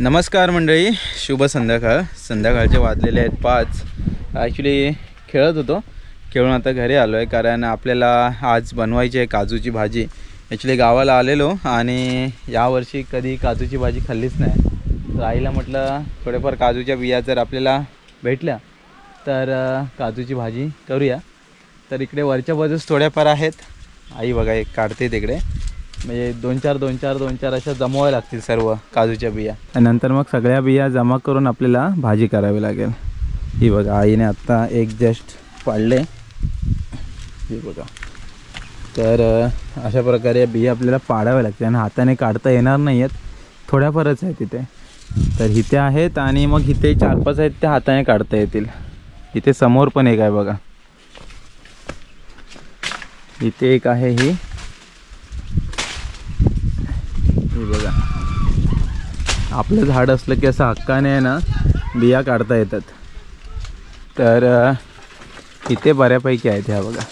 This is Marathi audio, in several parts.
नमस्कार मंडळी शुभ संध्याकाळ. संध्याकाळचे वाजलेले आहेत पाच. ॲक्च्युली खेळत होतो. खेळून आता घरी आलो आहे कारण आपल्याला आज बनवायची आहे काजूची भाजी. ॲक्च्युली गावाला आलेलो आणि यावर्षी कधी काजूची भाजी खाल्लीच नाही. तर आईला म्हटलं थोडेफार काजूच्या बिया जर आपल्याला भेटल्या तर काजूची भाजी करूया. तर इकडे वरच्या बाजूस थोड्याफार आहेत. आई बघा एक काढते तिकडे. म्हणजे दोन चार दोन चार दोन चार अशा जमवाव्या लागतील सर्व काजूच्या बिया. आणि नंतर मग सगळ्या बिया जमा करून आपल्याला भाजी करावी लागेल. ही बघा आईने आत्ता एक जस्ट पाडले ही बघा. तर अशा प्रकारे या बिया आपल्याला पाडाव्या लागतील आणि हाताने काढता येणार नाही आहेत थोड्याफारच आहेत तिथे तर इथे आहेत आणि मग इथे चार पाच आहेत त्या हाताने काढता येतील. इथे समोर पण एक आहे बघा. इथे एक आहे ही. हे बघा. आपलं झाड असलं की असं हक्काने आहे ना बिया काढता येतात. तर इथे बऱ्यापैकी आहेत ह्या बघा.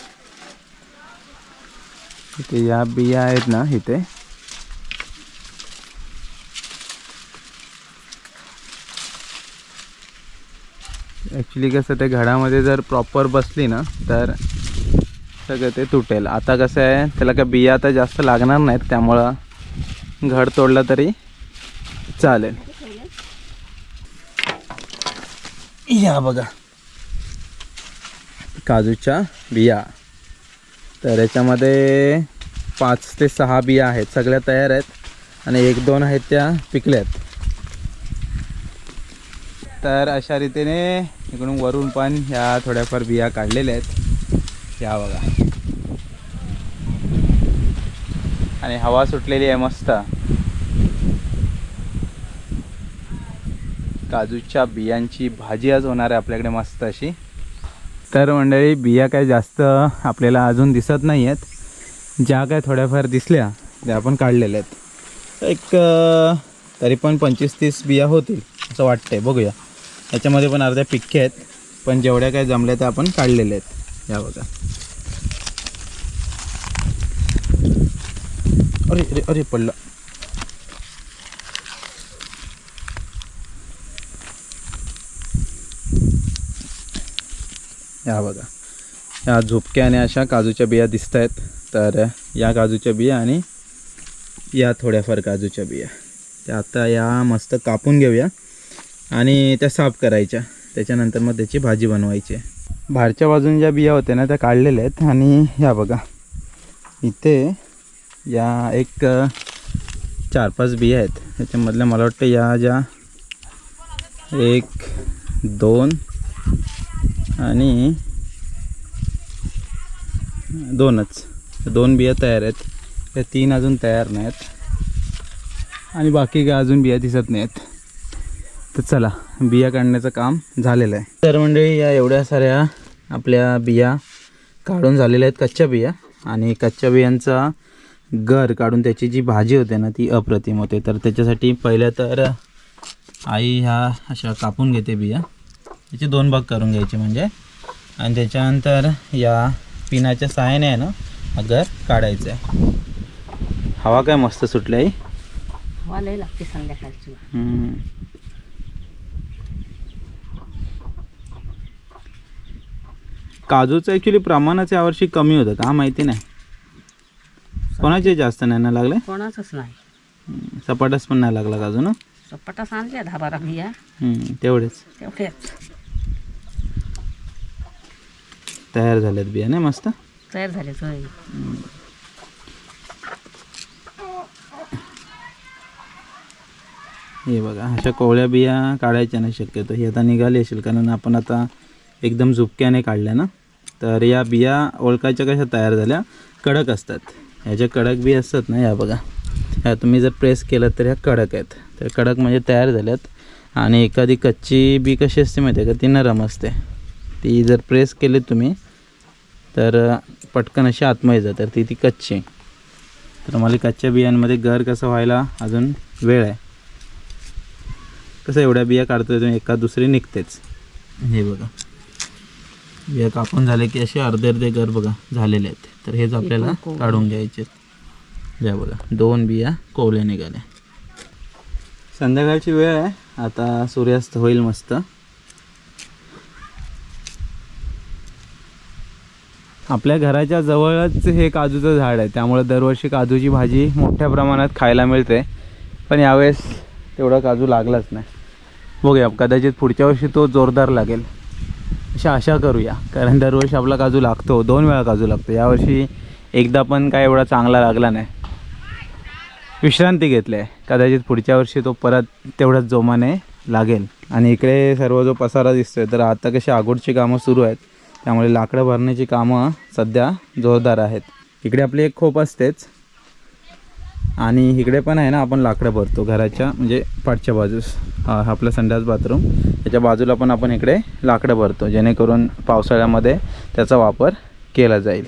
इथे या बिया आहेत ना इथे. ॲक्च्युली कसं ते घडामध्ये जर प्रॉपर बसली ना तर सगळं ते तुटेल. आता कसं आहे त्याला काय बिया आता जास्त लागणार नाहीत त्यामुळं घड तोडलं तरी चालेल. या बघा. काजूच्या बिया. तर याच्यामध्ये पाच ते सहा बिया आहेत सगळ्या तयार आहेत आणि एक दोन आहेत त्या पिकल्या आहेत तर अशा रीतीने इकडून वरून पण ह्या थोड्याफार बिया काढलेल्या आहेत. या बघा. आणि हवा सुटलेली आहे मस्त. काजूच्या बियांची भाजी आज होणार आहे आपल्याकडे मस्त अशी. तर मंडळी बिया काय जास्त आपल्याला अजून दिसत नाही आहेत ज्या काय थोड्याफार दिसल्या त्या आपण काढलेल्या आहेत. एक तरी पण पंचवीस तीस बिया होतील असं वाटतंय बघूया. याच्यामध्ये पण अर्ध्या पिक्के आहेत पण जेवढ्या काय जमल्या त्या आपण काढलेल्या आहेत. या बघा. अरे अरे अरे पडलं. या बघा. या झोपक्या आणि अशा काजूच्या बिया दिसत आहेत तर या काजूच्या बिया आणि या थोड्याफार काजूच्या बिया. त्या आता या मस्त कापून घेऊया. आणि त्या साफ करायच्या. त्याच्यानंतर मग त्याची भाजी बनवायची. आहे बाहेरच्या बाजून ज्या बिया होत्या ना त्या काढलेल्या आहेत. आणि या बघा. इथे या एक चार पाच बिया आहेत. त्याच्यामधल्या मला वाटतं या ज्या एक दोन आणि दोनच. दोन बिया तयार आहेत. त्या तीन अजून तयार नाहीत. आणि बाकी काय अजून बिया दिसत नाहीत. तर चला बिया काढण्याचं काम झालेलं आहे. तर मंडळी या एवढ्या साऱ्या आपल्या बिया काढून झालेल्या आहेत कच्च्या बिया. आणि कच्च्या बियांचा गर काढून त्याची जी भाजी होते ना ती अप्रतिम होते. तर त्याच्यासाठी पहिल्या तर आई ह्या अशा कापून घेते बिया. त्याचे दोन भाग करून घ्यायचे म्हणजे. आणि त्याच्यानंतर या पिनाच्या सहाय्याने आहे ना हा गर काढायचा आहे. हवा काय मस्त सुटली आहे हवा लय लागते संध्याकाळची. हम्म. काजूचं ॲक्च्युली प्रमाणच यावर्षी कमी होतं का माहिती नाही. कोणाचे जास्त नाही ना लागले? कोणाचंच नाही. सपाटच पण नाही लागला काजू ना सपाटा आणल्या दहा बारा बिया. तेवढेच. तयार झालेत बिया नाही मस्त? तयार झाले होय. हे बघा अशा कोवळ्या बिया काढायच्या नाही शक्यतो. ही आता निघाली असेल कारण आपण आता एकदम झुपक्याने काढल्या ना? तर या बिया ओळखायच्या कशा तयार झाल्या? कडक असतात. ह्याच्या कडक बी असतात ना या बघा. ह्या तुम्ही जर प्रेस केलं तर ह्या कडक आहेत. तर कडक म्हणजे तयार झाल्यात. आणि एखादी कच्ची बी कशी असते माहिती आहे का? ती नरम असते. ती जर प्रेस केली तुम्ही तर पटकन अशी आतमध्ये जातात ती ती कच्ची. तर मला कच्च्या बियांमध्ये घर कसं व्हायला अजून वेळ आहे. कसं एवढ्या बिया काढतोय तुम्ही एका दुसरी निघतेच. हे बघा. बिया कापून झाले की असे अर्धे अर्धे घर बघा झालेले आहेत. तर हेच आपल्याला. काढून घ्यायचे या बघा दोन बिया कोवल्या निघाल्या संध्याकाळची वेळ आहे. आता सूर्यास्त होईल मस्त. आपल्या घराच्या जवळच हे काजूचं झाड आहे. त्यामुळे दरवर्षी काजूची भाजी मोठ्या प्रमाणात खायला मिळते. पण यावेळेस तेवढा काजू लागलाच नाही. बघूया कदाचित पुढच्या वर्षी तो जोरदार लागेल. अशी आशा करूया. कारण दरवर्षी आपला काजू लागतो. दोन वेळा काजू लागतो. यावर्षी एकदा पण काय एवढा चांगला लागला नाही. विश्रांती घेतली आहे. कदाचित पुढच्या वर्षी तो परत तेवढ्याच जोमाने लागेल. आणि इकडे सर्व जो पसारा दिसतोय तर आता कशी आगोडची कामं सुरू आहेत. त्यामुळे लाकडं भरण्याची कामं सध्या जोरदार आहेत. इकडे आपली एक खोप असतेच. आणि इकडे पण आहे ना आपण लाकडं भरतो घराच्या म्हणजे पाठच्या बाजूस. हा आपलं संडास बाथरूम. त्याच्या बाजूला पण आपण इकडे लाकडं भरतो जेणेकरून पावसाळ्यामध्ये त्याचा वापर केला जाईल.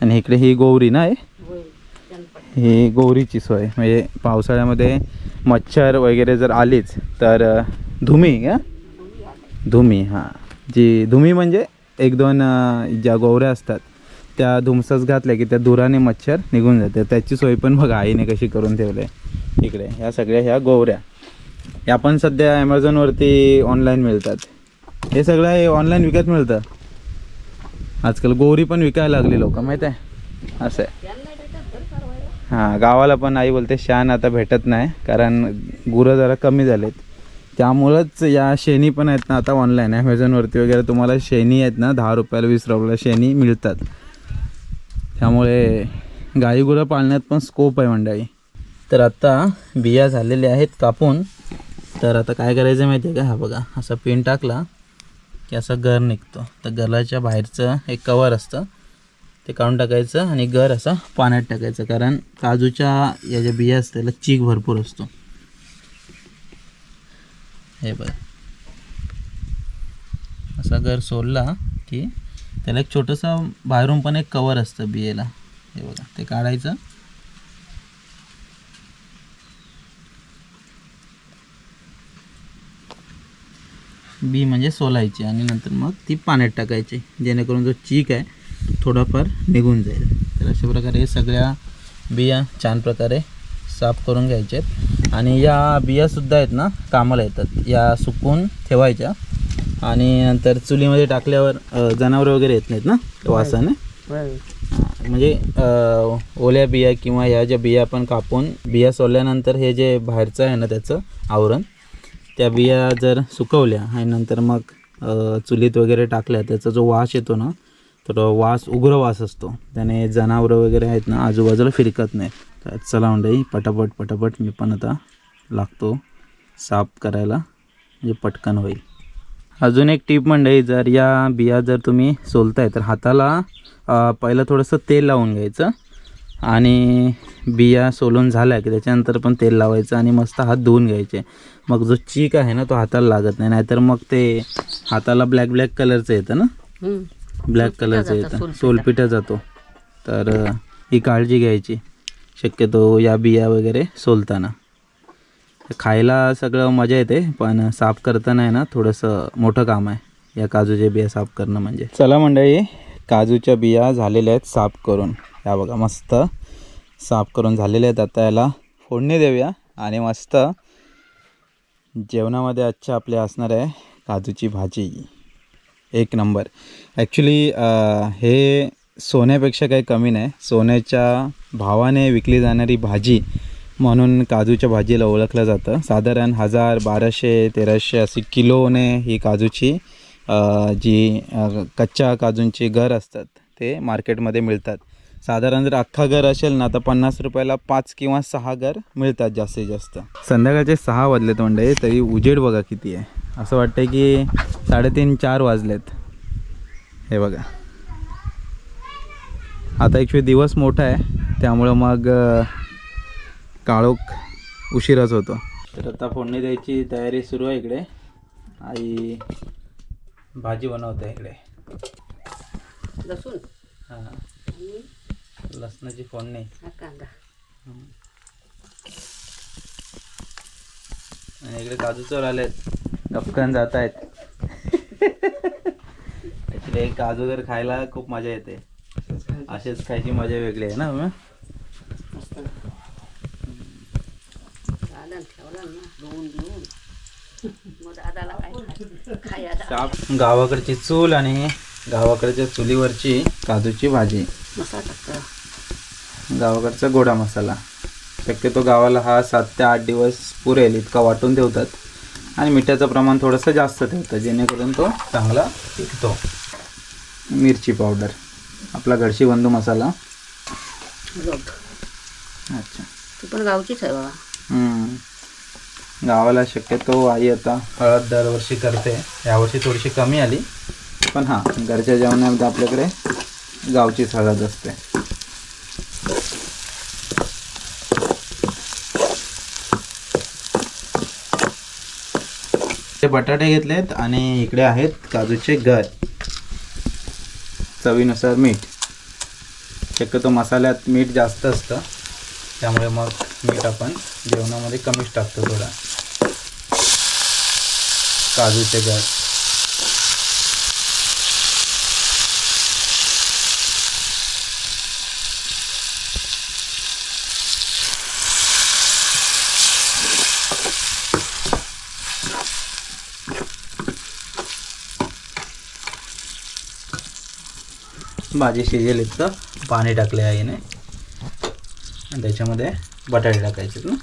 आणि इकडे ही गोवरी ना आहे ही गोवरीची सोय. म्हणजे पावसाळ्यामध्ये मच्छर वगैरे जर आलीच तर धुमी का धुमी हां. जी धुमी म्हणजे एक दोन ज्या गोवऱ्या असतात त्या धुमसच घातल्या की त्या धुराने मच्छर निघून जाते. त्याची सोय पण बघा आईने कशी करून ठेवली. आहे इकडे ह्या सगळ्या ह्या गोवऱ्या. या पण सध्या ॲमेझॉनवरती ऑनलाईन मिळतात. हे सगळं हे ऑनलाईन विकत मिळतं. आजकाल गोवरी पण विकायला लागली लोक माहीत आहे? असं आहे. हां गावाला पण आई बोलते शान आता भेटत नाही कारण गुरं जरा कमी झालेत. त्यामुळंच या शेणी पण आहेत ना आता ऑनलाईन ॲमेझॉनवरती वगैरे तुम्हाला शेणी आहेत ना दहा रुपयाला वीस रुपयाला शेणी मिळतात. त्यामुळे गाईगुरं पाळण्यात पण स्कोप आहे मंडळी. तर आत्ता बिया झालेल्या आहेत कापून. तर आता काय करायचं माहिती आहे का? हा बघा असा पिन टाकला की असा घर निघतो. तर घराच्या बाहेरचं एक कवर असतं. ते काढून टाकायचं आणि घर असा पाण्यात टाकायचं. कारण काजूच्या या ज्या बिया असतात त्याला चीक भरपूर असतो. हे बघा. असा घर सोडला की त्याला एक छोटंसं बाहेरून पण एक कवर असतं बियेला हे बघा ते काढायचं. बी म्हणजे सोलायची आणि नंतर मग ती पाण्यात टाकायची जेणेकरून जो चीक आहे तो थोडाफार निघून जाईल. तर अशा प्रकारे सगळ्या बिया छान प्रकारे साफ करून घ्यायच्या आहेत आणि या बियासुद्धा आहेत ना कामाला येतात. या सुकून ठेवायच्या. आणि नंतर चुलीमध्ये टाकल्यावर जनावरं वगैरे येत नाहीत ना वासाने? म्हणजे ओल्या बिया किंवा ह्या ज्या बिया आपण कापून बिया सोडल्यानंतर हे जे बाहेरचं आहे ना त्याचं आवरण त्या बिया जर सुकवल्या आणि नंतर मग चुलीत वगैरे टाकल्या त्याचा जो वास येतो ना तर तो वास उग्र वास असतो. त्याने जनावरं वगैरे आहेत ना आजूबाजूला फिरकत नाहीत. तर चला मंडळी पटापट पटापट मी पण आता लागतो साफ करायला म्हणजे पटकन होईल. अजून एक टीप मंडळी जर या बिया जर तुम्ही सोलताय तर हाताला पहिलं थोडंसं तेल लावून घ्यायचं आणि बिया सोलून झाल्या की त्याच्यानंतर पण तेल लावायचं आणि मस्त हात धुवून घ्यायचे. मग जो चीक आहे ना तो हाताला लागत नाही नाहीतर मग ते हाताला ब्लॅक ब्लॅक कलरचं येतं ना. ब्लॅक कलरचं येतं. सोलपिटा. सोलपिठा जातो. तर ही काळजी घ्यायची. शक्यतो या बिया वगैरे सोलताना. खायला सगळं मजा येते पण साफ करताना आहे ना थोडंसं मोठं काम आहे. या काजूच्या बिया साफ करणं म्हणजे. चला मंडळी काजूच्या बिया झालेल्या आहेत साफ करून. या बघा मस्त साफ करून झालेल्या आहेत आता याला. फोडणी देऊया आणि मस्त जेवणामध्ये आजच्या आपल्या असणार आहे काजूची भाजी. एक नंबर. ॲक्च्युली हे सोन्यापेक्षा काही कमी नाही. सोन्याच्या भावाने विकली जाणारी भाजी म्हणून काजूच्या भाजीला ओळखलं जातं. साधारण हजार बाराशे तेराशे अशी किलोने ही काजूची जी कच्च्या काजूंची घर असतात ते मार्केटमध्ये मिळतात. साधारण जर अख्खा घर असेल ना तर पन्नास रुपयाला पाच किंवा सहा घर मिळतात जास्तीत जास्त. संध्याकाळचे सहा वाजलेत म्हणजे तरी उजेड बघा किती आहे. असं वाटतं की साडेतीन चार वाजलेत. हे बघा. आता ॲक्च्युली दिवस मोठा आहे त्यामुळं मग काळोख उशिराच होतो. तर आता फोडणी द्यायची तयारी सुरू आहे इकडे. आई भाजी बनवते इकडे. लसूण? हां. आणि लसणाची फोडणी. हा कांदा. आणि इकडे काजू चोर आलेत. गपकन जात आहेत ॲक्च्युली काजू जर खायला खूप मजा येते. असेच खायची. मजा वेगळी आहे ना ठेवला ना धुवून मग दादाला काय खाय- गावाकडची चूल आणि गावाकडच्या चुलीवरची काजूची भाजी. टाकता गावाकडचा गोडा मसाला. शक्यतो गावाला हा सात ते आठ दिवस पुरेल इतका वाटून ठेवतात. आणि मिठाचं प्रमाण थोडंसं जास्त ठेवतं जेणेकरून तो चांगला टिकतो. मिरची पावडर. आपला घरची बंधू मसाला. अच्छा. ती पण गावचीच आहे बाबा. गावाला शक्यतो आई आता हळद दरवर्षी करते. यावर्षी थोडीशी कमी आली. पण हां घरच्या जेवणामध्ये आपल्याकडे गावचीच हळद असते. ते बटाटे घेतलेत आणि इकडे आहेत काजूचे घर चवीनुसार मीठ. शक्यतो मसाल्यात मीठ जास्त असतं. त्यामुळे मग मीठ आपण जेवणामध्ये कमीच टाकतो थोडा. काजूचे घर भाजी शिजेल इतकं पाणी टाकले आहे आणि त्याच्यामध्ये बटाटे टाकायचे ना.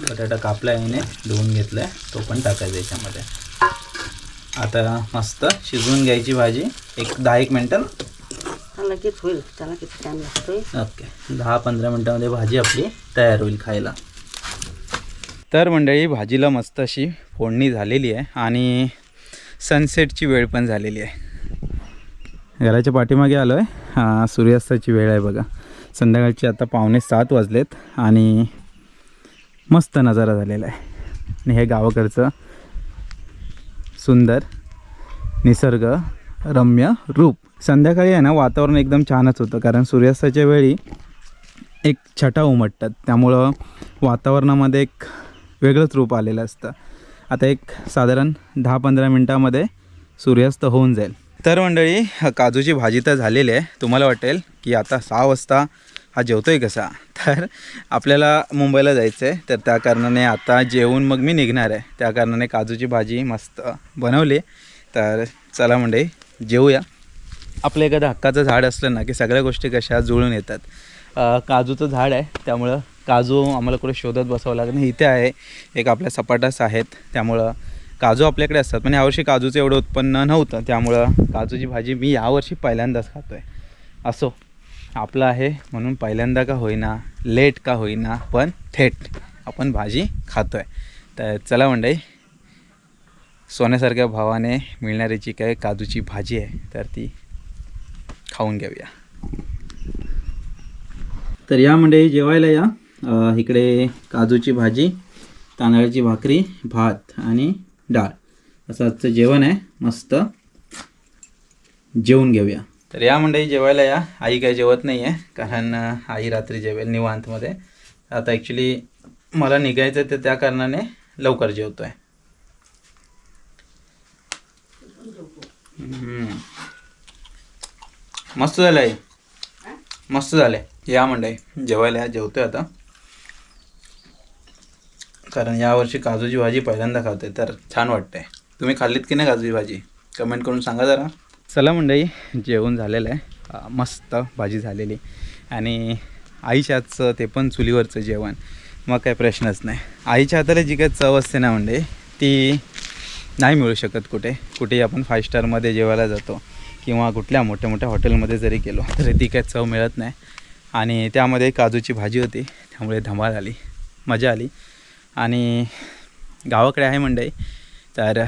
बटाटा कापला आईने धुवून घेतलाय तो पण टाकायचा याच्यामध्ये. आता मस्त शिजवून घ्यायची भाजी एक दहा एक मिनटं. लगेच होईल. त्याला किती टाईम लागतोय? ओके. दहा पंधरा मिनटामध्ये भाजी आपली तयार होईल खायला. तर मंडळी भाजीला मस्त अशी फोडणी झालेली आहे आणि सनसेटची वेळ पण झालेली आहे. घराच्या पाठीमागे आलो आहे हा सूर्यास्ताची वेळ आहे बघा. संध्याकाळची आता पावणे सात वाजलेत आणि मस्त नजारा झालेला आहे. आणि हे गावाकडचं सुंदर निसर्ग रम्य रूप. संध्याकाळी आहे ना वातावरण एकदम छानच होतं. कारण सूर्यास्ताच्या वेळी एक छटा उमटतात. त्यामुळं वातावरणामध्ये एक वेगळंच रूप आलेलं असतं. आता एक साधारण दहा पंधरा मिनटामध्ये सूर्यास्त होऊन जाईल. तर मंडळी काजूची भाजी तर झालेली आहे. तुम्हाला वाटेल की आता सहा वाजता हा जेवतोय कसा? तर आपल्याला मुंबईला जायचं आहे तर त्या कारणाने आता जेवून मग मी निघणार आहे. त्या कारणाने काजूची भाजी मस्त बनवली. तर चला म्हणजे जेवूया आपलं एखादं हक्काचं झाड असलं ना की सगळ्या गोष्टी कशा जुळून येतात. काजूचं झाड आहे. त्यामुळं काजू आम्हाला कुठे शोधत बसावं लागत नाही. इथे आहे. एक आपल्या सपाटास आहेत. त्यामुळं काजू आपल्याकडे असतात. पण यावर्षी काजूचं एवढं उत्पन्न नव्हतं. त्यामुळं काजूची भाजी मी यावर्षी पहिल्यांदाच खातो आहे असो. आपलं आहे म्हणून पहिल्यांदा का होईना लेट का होईना पण थेट आपण भाजी खातो आहे तर चला मंडई सोन्यासारख्या भावाने मिळणारी जी काय काजूची भाजी आहे तर ती खाऊन घेऊया. तर या मंडळी जेवायला या. इकडे काजूची भाजी तांदळाची भाकरी भात आणि डाळ. असं आजचं जेवण आहे. मस्त जेवून घेऊया. तर या मंडळी जेवायला या. आई काय जेवत नाही आहे कारण आई रात्री जेवेल निवांतमध्ये. आता ॲक्च्युली मला निघायचं आहे तर त्या कारणाने लवकर जेवतो आहे मस्त झालं आहे मस्त झालंय. या मंडळी जेवायला या. जेवतोय आता. कारण यावर्षी काजूची भाजी पहिल्यांदा खातोय तर छान वाटतंय. तुम्ही खाल्लीत की नाही काजूची भाजी? कमेंट करून सांगा जरा. चला मंडळी जेवण झालेलं आहे. मस्त भाजी झालेली. आणि आईच्या हातचं ते पण चुलीवरचं जेवण. मग काही प्रश्नच नाही. आईच्या हाताला जी काही चव असते ना म्हणजे ती नाही मिळू शकत कुठे. कुठेही आपण फाय स्टारमध्ये जेवायला जातो किंवा कुठल्या मोठ्या मोठ्या हॉटेलमध्ये जरी गेलो तरी ती काही चव मिळत नाही. आणि त्यामध्ये काजूची भाजी होती त्यामुळे धमाल आली. मजा आली. आणि गावाकडे आहे मंडई तर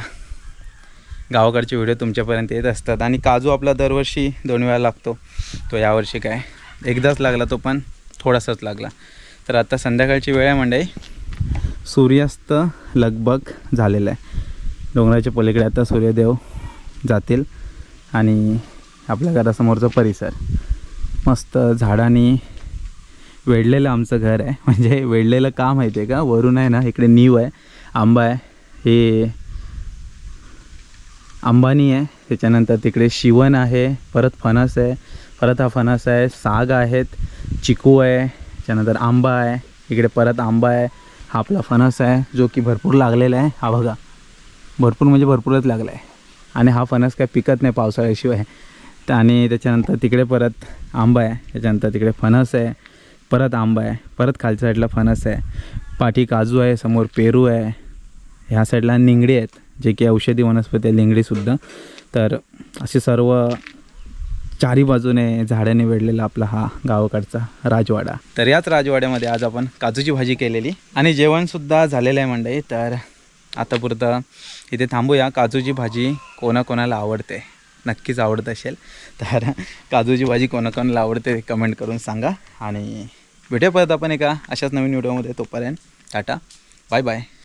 गावाकडचे व्हिडिओ तुमच्यापर्यंत येत असतात. आणि काजू आपला दरवर्षी दोन वेळा लागतो. तो यावर्षी काय? एकदाच लागला तो पण थोडासाच लागला. तर आता संध्याकाळची वेळ आहे म्हणजे सूर्यास्त लगबग झालेला आहे. डोंगराच्या पलीकडे आता सूर्यदेव जातील आणि आपल्या घरासमोरचा परिसर. मस्त झाडांनी वेढलेलं आमचं घर आहे. म्हणजे वेढलेलं का माहिती आहे का? वरून आहे ना इकडे नीव आहे आंबा आहे. हे अंबानी आहे. त्याच्यानंतर तिकडे शिवण आहे. परत फणस आहे. परत हा फणस आहे. साग आहेत. चिकू आहे. त्याच्यानंतर आंबा आहे. इकडे परत आंबा आहे. हा आपला फणस आहे जो की भरपूर लागलेला आहे. हा बघा. भरपूर म्हणजे भरपूरच लागला आहे आणि हा फणस काय पिकत नाही पावसाळ्याशिवाय. तर आणि त्याच्यानंतर तिकडे परत आंबा आहे. त्याच्यानंतर तिकडे फणस आहे. परत आंबा आहे. परत खालच्या साईडला फणस आहे. पाठी काजू आहे. समोर पेरू आहे. ह्या साईडला निंगडी आहेत. जे की औषधी वनस्पती आहे लिंगडीसुद्धा तर असे सर्व चारी बाजूने झाडाने वेढलेला आपला हा गावाकडचा राजवाडा. तर याच राजवाड्यामध्ये आज आपण काजूची भाजी केलेली आणि जेवणसुद्धा झालेलं आहे मंडळी. तर आतापुरतं इथे थांबूया. काजूची भाजी कोणाकोणाला आवडते? नक्कीच आवडत असेल. तर काजूची भाजी कोणाकोणाला आवडते कमेंट करून सांगा. आणि भेटूया परत आपण एका अशाच नवीन व्हिडिओमध्ये. तोपर्यंत टाटा. Bye bye